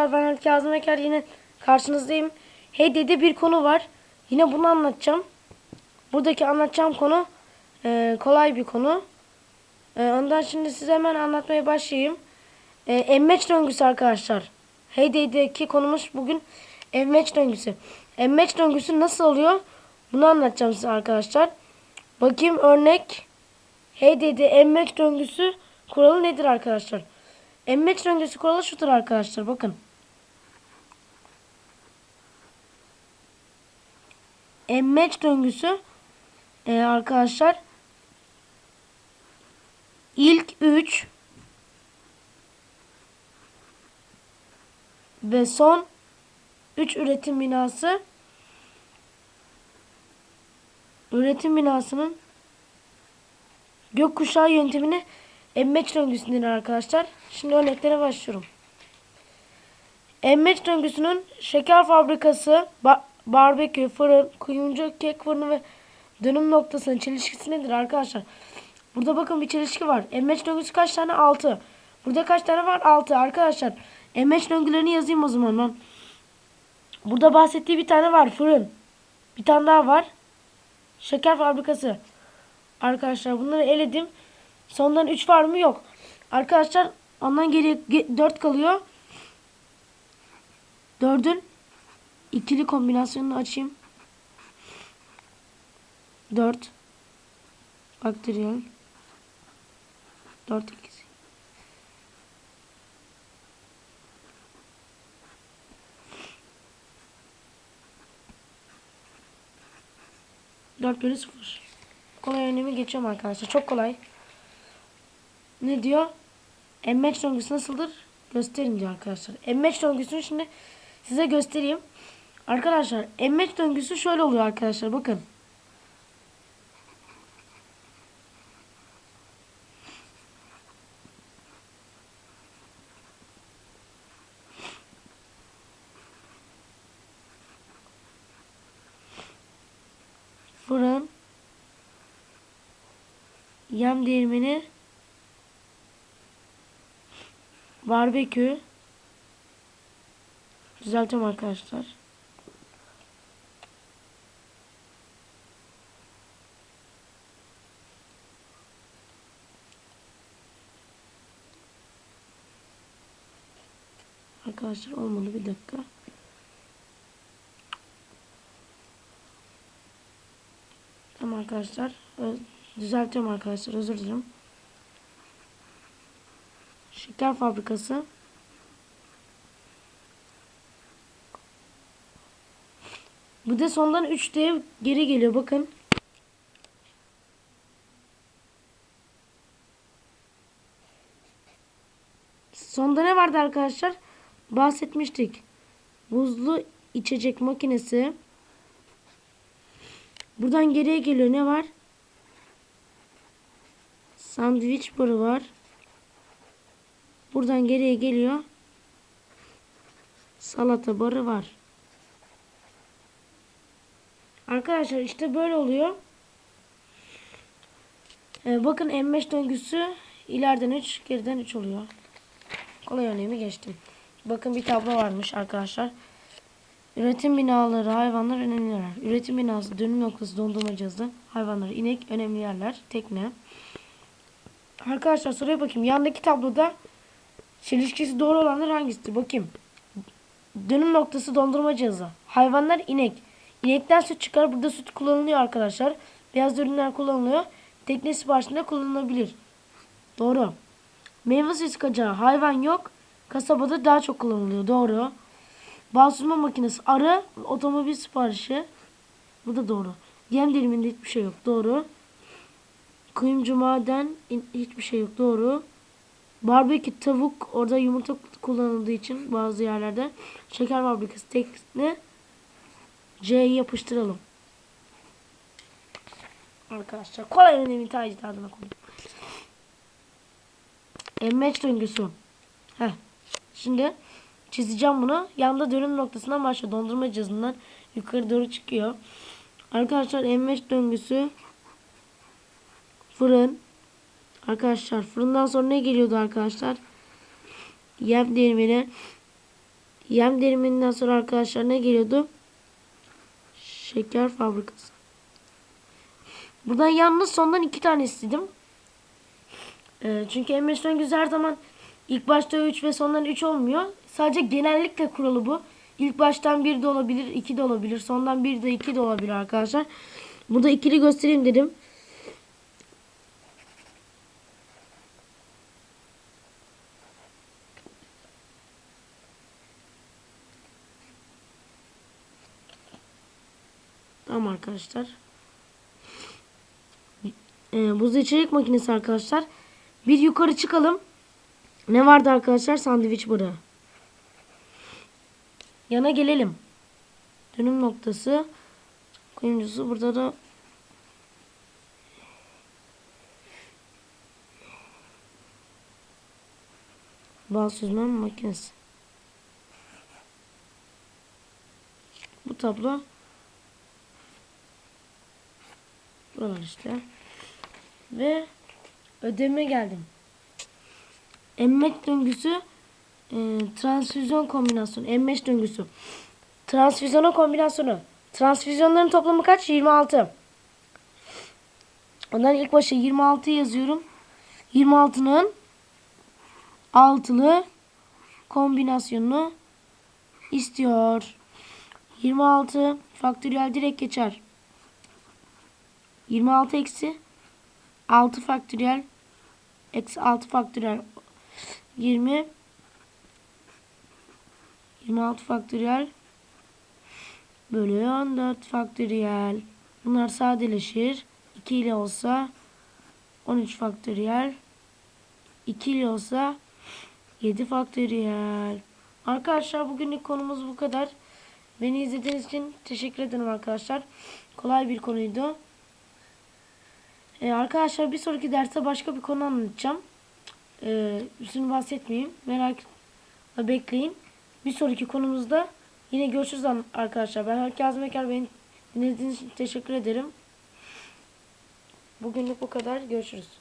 arkadaşlar ben Haluk Kazım Eker yine karşınızdayım. Hey dedi bir konu var. Yine bunu anlatacağım. Buradaki anlatacağım konu e, kolay bir konu. E, ondan şimdi size hemen anlatmaya başlayayım. E, emmeç döngüsü arkadaşlar. Hey dedi'deki konumuz bugün emmeç döngüsü. Emmeç döngüsü nasıl oluyor? Bunu anlatacağım size arkadaşlar. Bakayım örnek. Hey dedi emmeç döngüsü kuralı nedir arkadaşlar? Emmeç döngüsü kuralı şudur arkadaşlar bakın. Emmeç döngüsü e, arkadaşlar ilk 3 ve son 3 üretim binası üretim binasının gökkuşağı yöntemini emmeç döngüsünden arkadaşlar. Şimdi örneklere başlıyorum. Emmeç döngüsünün şeker fabrikası, ba barbekü, fırın, kuyumcu, kek fırını ve dönüm noktasının çelişkisi nedir arkadaşlar? Burada bakın bir çelişki var. Emmeç döngüsü kaç tane? 6. Burada kaç tane var? 6 arkadaşlar. Emmeç döngülerini yazayım o zaman ben. Burada bahsettiği bir tane var. Fırın. Bir tane daha var. Şeker fabrikası. Arkadaşlar bunları eledim. Sondan 3 var mı? Yok. Arkadaşlar ondan geriye 4 kalıyor. 4'ün ikili kombinasyonunu açayım. 4 bakteriyel 4 ikisi. Dört bölü sıfır. Kolay önemi geçiyorum arkadaşlar. Çok kolay. Ne diyor? Emmeç döngüsü nasıldır? Gösterin diyor arkadaşlar. Emmeç döngüsünü şimdi size göstereyim. Arkadaşlar emmeç döngüsü şöyle oluyor arkadaşlar. Bakın. Fırın yem değirmeni barbekü düzeltiyorum arkadaşlar. Arkadaşlar olmadı bir dakika. Tamam arkadaşlar. Düzeltiyorum arkadaşlar. Özür dilerim. Şeker fabrikası. Bu da sondan 3 dev geri geliyor. Bakın. Sonda ne vardı arkadaşlar? Bahsetmiştik. Buzlu içecek makinesi. Buradan geriye geliyor. Ne var? Sandviç barı var. Buradan geriye geliyor. Salata barı var. Arkadaşlar işte böyle oluyor. Ee, bakın M5 döngüsü ileriden 3 geriden 3 oluyor. Kolay örneğimi geçtim. Bakın bir tablo varmış arkadaşlar. Üretim binaları, hayvanlar önemli yerler. Üretim binası, dönüm noktası, dondurma cihazı, hayvanları, inek önemli yerler, tekne. Arkadaşlar soruya bakayım. Yandaki tabloda çelişkisi doğru olanlar hangisidir? Bakayım. Dönüm noktası dondurma cihazı. Hayvanlar inek. İnekten süt çıkar. Burada süt kullanılıyor arkadaşlar. Beyaz ürünler kullanılıyor. Tekne siparişinde kullanılabilir. Doğru. Meyve suyu sıkacağı hayvan yok. Kasabada daha çok kullanılıyor. Doğru. Bal süzme makinesi arı. Otomobil siparişi. Bu da doğru. Yem diliminde hiçbir şey yok. Doğru. Kuyumcu maden hiçbir şey yok. Doğru. Barbekü tavuk orada yumurta kullanıldığı için bazı yerlerde. Şeker fabrikası tekne. C'yi yapıştıralım. Arkadaşlar kolay önemli tercih adına koydum. Emmeç döngüsü. Heh. Şimdi çizeceğim bunu. Yanda dönüm noktasından başlıyor. Dondurma cihazından yukarı doğru çıkıyor. Arkadaşlar emmeç döngüsü fırın. Arkadaşlar fırından sonra ne geliyordu arkadaşlar? Yem değirmeni. Yem deriminden sonra arkadaşlar ne geliyordu? Şeker fabrikası. Buradan yalnız sondan iki tane istedim. Ee, çünkü Emre Döngüsü her zaman ilk başta 3 ve sondan 3 olmuyor. Sadece genellikle kuralı bu. İlk baştan 1 de olabilir, 2 de olabilir. Sondan 1 de 2 de olabilir arkadaşlar. Burada ikili göstereyim dedim. Tamam arkadaşlar. Ee, buz içerik makinesi arkadaşlar. Bir yukarı çıkalım. Ne vardı arkadaşlar? Sandviç bırağı. Yana gelelim. Dönüm noktası. Kuyumcusu burada da bal süzme makinesi. Bu tablo buralar işte. Ve ödeme geldim. Emmek döngüsü e, transfüzyon kombinasyonu. Emmeş döngüsü. Transfüzyona kombinasyonu. Transfüzyonların toplamı kaç? 26. Ondan ilk başa 26 yazıyorum. 26'nın altılı kombinasyonunu istiyor. 26 faktöriyel direkt geçer. 26 eksi 6 faktöriyel eksi 6 faktöriyel 20 26 faktöriyel bölü 14 faktöriyel. Bunlar sadeleşir. 2 ile olsa 13 faktöriyel. 2 ile olsa 7 faktöriyel. Arkadaşlar bugünlük konumuz bu kadar. Beni izlediğiniz için teşekkür ederim arkadaşlar. Kolay bir konuydu. Ee, arkadaşlar bir sonraki derste başka bir konu anlatacağım ee, üstünü bahsetmeyeyim merak bekleyin bir sonraki konumuzda yine görüşürüz arkadaşlar. Ben Haluk Kazım Eker. Beni dinlediğiniz için teşekkür ederim. Bugünlük bu kadar. Görüşürüz.